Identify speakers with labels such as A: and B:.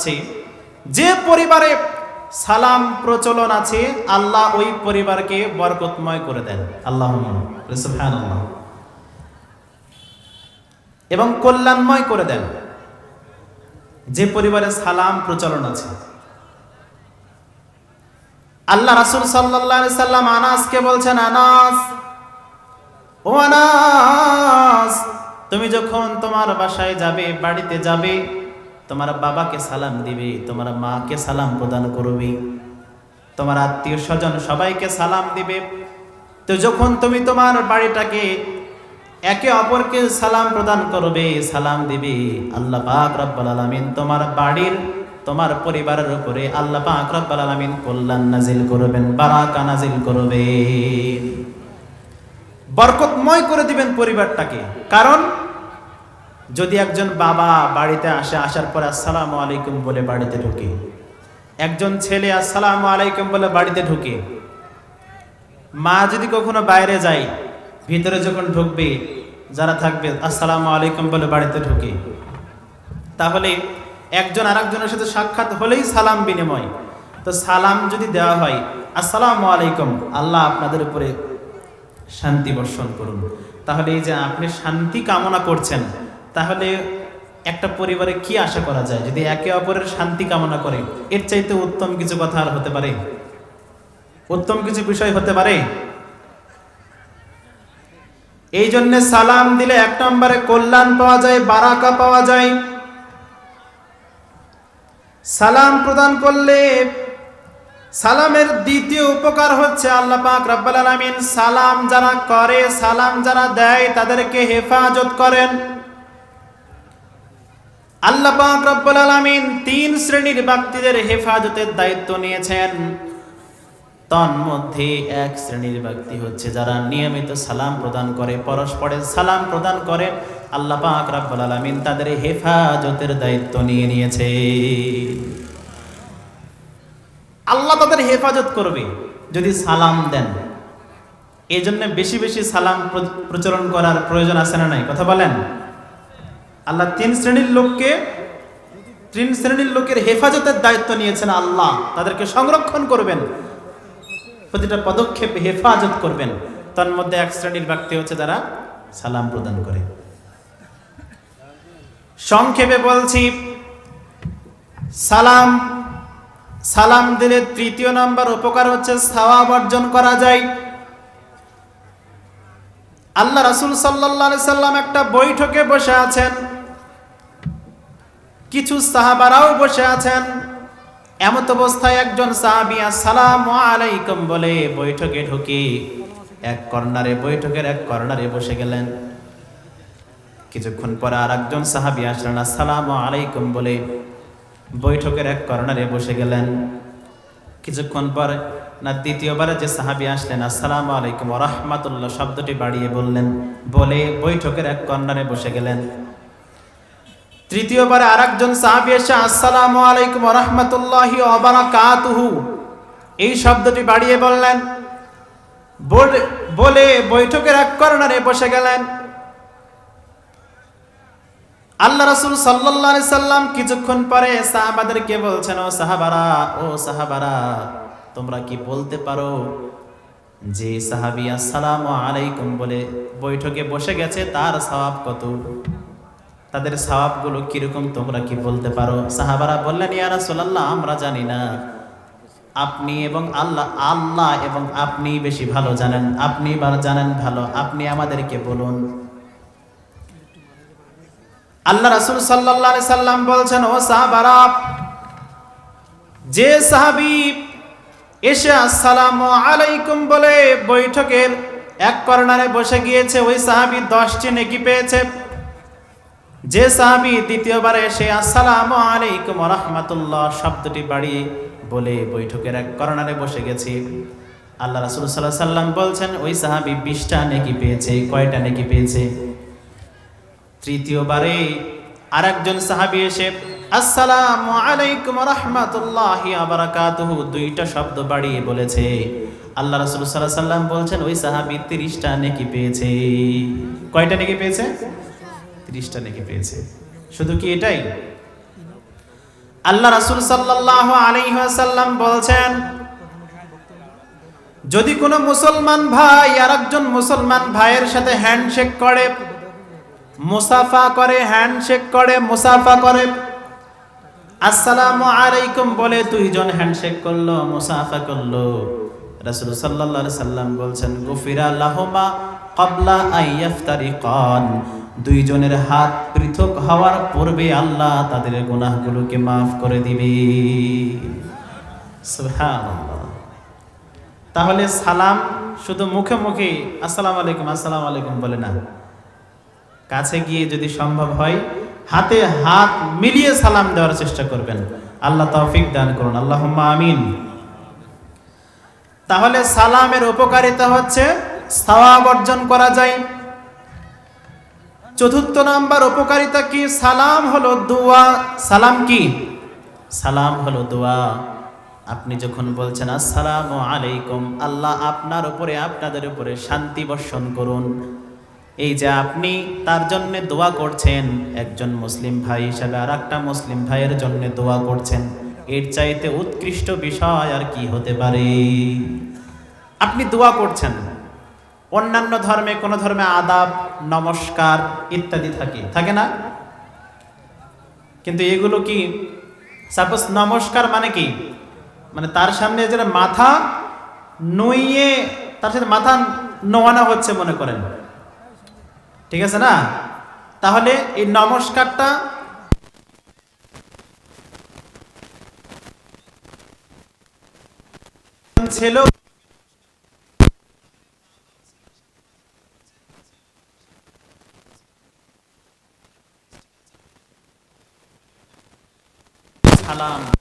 A: চাচ্ছি যে পরিবারে সালাম প্রচলন আছে, আল্লাহ ওই পরিবারকে বরকতময় করে দেন। আল্লাহ এবং কল্যাণময় করে দেন। যে পরিবারে সালাম প্রচলন আছে। আল্লাহ রাসুল আলাইহি সাল্লাম আনাসকে বলছেন, আনাস, ও আনাস, তুমি যখন তোমার বাসায় যাবে, বাড়িতে যাবে তোমার বাবাকে সালাম দিবে, তোমার মাকে সালাম প্রদান করবে, তোমার আত্মীয় স্বজন সবাইকে সালাম দিবে। তো যখন তুমি তোমার বাড়িটাকে একে অপরকে সালাম প্রদান করবে, সালাম দিবে, আল্লাহ পাক রব্বুল আলামিন তোমার বাড়ির, তোমার পরিবারের উপরে আল্লাহ পাক রব্বুল আলামিন কল্যাণ নাজিল করবেন, বারাকা নাজিল করবেন। বরকতময় করে দিবেন পরিবারটাকে। কারণ যদি একজন বাবা বাড়িতে আসে, আসার পর আসসালামু আলাইকুম বলে বাড়িতে ঢুকে। একজন ছেলে আসসালামু আলাইকুম বলে বাড়িতে ঢুকে। মা যদি কখনো বাইরে যায়, ভিতরে যখন ঢুকবে, যারা থাকবে, আসসালামু আলাইকুম বলে বাড়িতে ঢুকে। তাহলে একজন আরেকজনের সাথে সাক্ষাৎ হলেই সালাম বিনিময়। তো সালাম যদি দেওয়া হয়, আসসালামু আলাইকুম, আল্লাহ আপনাদের উপরে শান্তি বর্ষণ করুন। তাহলে এই যে আপনি শান্তি কামনা করছেন তাহলে একটা পরিবারে কি আশা করা যায়? যদি একে অপরের শান্তি কামনা করে, এর চাইতে উত্তম কিছু কথা আর হতে পারে? উত্তম কিছু বিষয় হতে পারে? এই জন্য সালাম দিলে এক নম্বরে কল্যাণ পাওয়া যায়, বারাকা পাওয়া যায়। সালাম প্রদান করলে সালামের দ্বিতীয় উপকার হচ্ছে আল্লাহ পাক রব্বুল আলামিন সালাম যারা করে, সালাম যারা দেয়, তাদেরকে হেফাজত করেন। আল্লাহ পাক রব্বুল আলামিন তিন শ্রেণির ব্যক্তিদের হেফাজতের দায়িত্ব নিয়েছেন। তন্মধ্যে এক শ্রেণির ব্যক্তি হচ্ছে যারা নিয়মিত সালাম প্রদান করে পরস্পরের সালাম প্রদান করে। আল্লাহ পাক রব্বুল আলামিন তাদের হেফাজতের দায়িত্ব নিয়ে নিয়েছে। আল্লাহ তাদের হেফাজত করবে যদি সালাম দেন। এই জন্য বেশি বেশি সালাম প্র- প্রচলন করার প্রয়োজন আছে না নাই? কথা বলেন। আল্লাহ তিন শ্রেণির লোককে, তিন শ্রেণির লোকের হেফাজতের দায়িত্ব নিয়েছেন আল্লাহ। তাদেরকে সংরক্ষণ করবেন। প্রতিটা পদক্ষেপ হেফাজত করবেন। তার মধ্যে এক শ্রেণির ব্যক্তি হচ্ছে যারা সালাম প্রদান করে। সংক্ষেপে বলছি, সালাম সালাম দিলে তৃতীয় নাম্বার উপকার হচ্ছে সাওয়াব অর্জন করা যায়। আল্লাহ রাসূল আলাইহি সাল্লাম একটা বৈঠকে বসে আছেন। কিছু সাহাবারাও বসে আছেন। এমত অবস্থায় একজন সাহাবী আসসালামু আলাইকুম বলে বৈঠকে ঢুকে। এক কর্নারে বৈঠকের এক কর্নারে বসে গেলেন। কিছুক্ষণ পরে আর একজন সাহাবী আসলেন আসসালামু আলাইকুম বলে বৈঠকের এক কর্নারে বসে গেলেন। কিছুক্ষণ পর না দ্বিতীয়বারে যে সাহাবী আসলেন আসসালামু আলাইকুম রহমাতুল্লাহ শব্দটি বাড়িয়ে বললেন। বলে বৈঠকের এক কর্নারে বসে গেলেন। তৃতীয়বারে আরেকজন সাহাবী এসে, আসসালামু আলাইকুম রহমতুল্লাহি অবারাকাতুহু এই শব্দটি বাড়িয়ে বললেন। বলে- বৈঠকের এক কর্নারে বসে গেলেন। আল্লাহ রাসূল আলাইহি সাল্লাম কিছুক্ষণ পরে সাহাবাদেরকে বলছেন, ও সাহাবারা ও সাহাবারা, তোমরা কি বলতে পারো যে সাহাবী আসসালাম আলাইকুম বলে বৈঠকে বসে গেছে, তার সওয়াব কত? তাদের সওয়াবগুলো কীরকম তোমরা কি বলতে পারো? সাহাবারা বললেন, ইয়া রাসূলুল্লাহ, আমরা জানি না। আপনি এবং আল্লাহ আল্লাহ এবং আপনি বেশি ভালো জানেন। আপনি জানেন ভালো, আপনি আমাদেরকে বলুন। আল্লাহ রাসূল আলাইহি সাল্লাম বলছেন, ও সাহাবারা, যে সাহাবী এসে আসসালামু আলাইকুম বলে বৈঠকের এক কর্নারে বসে গিয়েছে, ওই সাহাবী দশটি নেকি পেয়েছে। যে সাহাবী দ্বিতীয়বার এসে, আসসালামু আলাইকুম রহমাতুল্লাহ শব্দটি বাড়িয়ে বলে বৈঠকের এক কর্নারে বসে গেছি। আল্লাহ রাসূল আলাইহি সাল্লাম বলছেন, ওই সাহাবী বিশটা নেকি পেয়েছে, কয়টা নেকি পেয়েছে? তৃতীয়বারে আরেকজন সাহাবী এসে, আসসালামু আলাইকুম রহমাতুল্লাহি বারাকাতুহু দুইটা শব্দ বাড়িয়ে বলেছে। আল্লাহ রাসূল আলাইহি সাল্লাম বলছেন, ওই সাহাবী 30টা নেকি পেয়েছে। কয়টা নেকি পেয়েছে? 30টা নেকি পেয়েছে। শুধু কি এটাই? আল্লাহ রাসূল সাল্লাল্লাহু আলাইহি ওয়াসাল্লাম বলছেন, যদি কোনো মুসলমান ভাই আর একজন মুসলমান ভাইয়ের সাথে হ্যান্ডশেক করে, মুসাফা করে, হ্যান্ডশেক করে, মুসাফা করে, আসসালামু আলাইকুম বলে দুইজন হ্যান্ডশেক করল, মুসাফা করল। রাসূল আলাইহি সাল্লাম বলছেন, গুফিরা লাহুমা ক্বাবলা আইয়াফতারিকান দুইজনের হাত পৃথক হওয়ার পূর্বে আল্লাহ তাদের গুনাহগুলোকে মাফ করে দিবে। তাহলে সালাম শুধু মুখে মুখে আসসালাম আলাইকুম, আসসালামু আলাইকুম বলে না। কাছে গিয়ে যদি সম্ভব হয়, হাতে হাত মিলিয়ে সালাম দেওয়ার চেষ্টা করবেন। আল্লাহ তৌফিক দান করুন। আল্লাহ আমিন। তাহলে সালামের উপকারিতা হচ্ছে সওয়াব অর্জন করা যায়। চতুর্থ নাম্বার উপকারিতা কি? সালাম হলো দোয়া। সালাম কি? সালাম হলো দোয়া। আপনি যখন বলছেন, আসসালামু আলাইকুম, আল্লাহ আপনার উপরে, আপনাদের উপরে শান্তি বর্ষণ করুন। এই যে আপনি তার জন্য দোয়া করছেন, একজন মুসলিম ভাই হিসাবে আর একটা মুসলিম ভাইয়ের জন্য দোয়া করছেন, এর চাইতে উৎকৃষ্ট বিষয় আর কি হতে পারে? আপনি দোয়া করছেন। অন্যান্য ধর্মে কোনো ধর্মে আদাব, নমস্কার ইত্যাদি থাকে। থাকে না? কিন্তু এগুলো কি? সাপোজ নমস্কার মানে কি? মানে তার সামনে যেটা মাথা নইয়ে, তার সাথে মাথা নোয়ানো হচ্ছে মনে করেন। ঠিক আছে না? তাহলে এই নমস্কারটা ছেলেও সালাম।